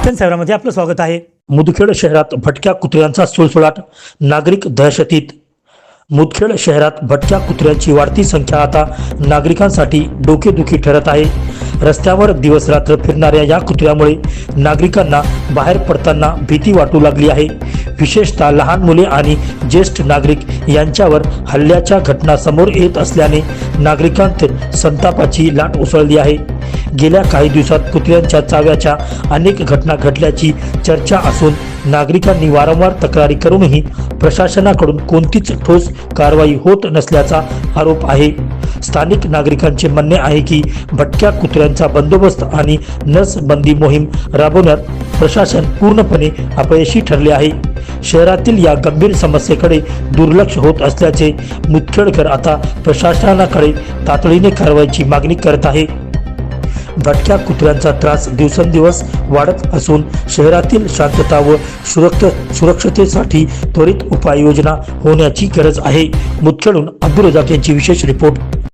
दर्शन सेवरामध्ये आपलं स्वागत आहे. मुदखेड शहरात भटक्या कुत्र्यांचा सुळसुळाट नागरिक दहशतीत. मुदखेड शहरात भटक्या कुत्र्यांची वाढती संख्या आता नागरिकांसाठी डोकेदुखी ठरत आहे. रस्त्यावर दिवसरात्र फिरणाऱ्या या कुत्र्यामुळे नागरिकांना बाहेर पडताना भीती वाटू लागली आहे. विशेषतः लहान मुले आणि ज्येष्ठ नागरिक यांच्यावर हल्ल्याच्या घटना समोर येत असल्याने नागरिकांत संतापाची लाट उसळली आहे. गेल्या काही दिवसात कुत्र्यांच्या चाव्याच्या अनेक घटना घडल्याची चर्चा असून नागरिकांनी वारंवार तक्रारी करूनही प्रशासनाकडून कोणतीच ठोस कारवाई होत नसल्याचा आरोप आहे. स्थानिक नागरिकांचे म्हणणे आहे की भटक्या कुत्र्यांचा बंदोबस्त आणि नसबंदी मोहीम राबवण्यात प्रशासन पूर्णपणे अपयशी ठरले आहे. शहरातील या गंभीर समस्येकडे दुर्लक्ष होत असल्याचे मुदखेडकर आता प्रशासनाकडे तातडीने कारवाईची मागणी करत आहे. भटक्या कुत्र्यांचा त्रास दिवसेंदिवस वाढत असून शहरातील शांतता व सुरक्ष सुरक्षतेसाठी त्वरित उपाययोजना होण्याची गरज आहे. मुदखेडून अब्दुल रजाक यांची विशेष रिपोर्ट.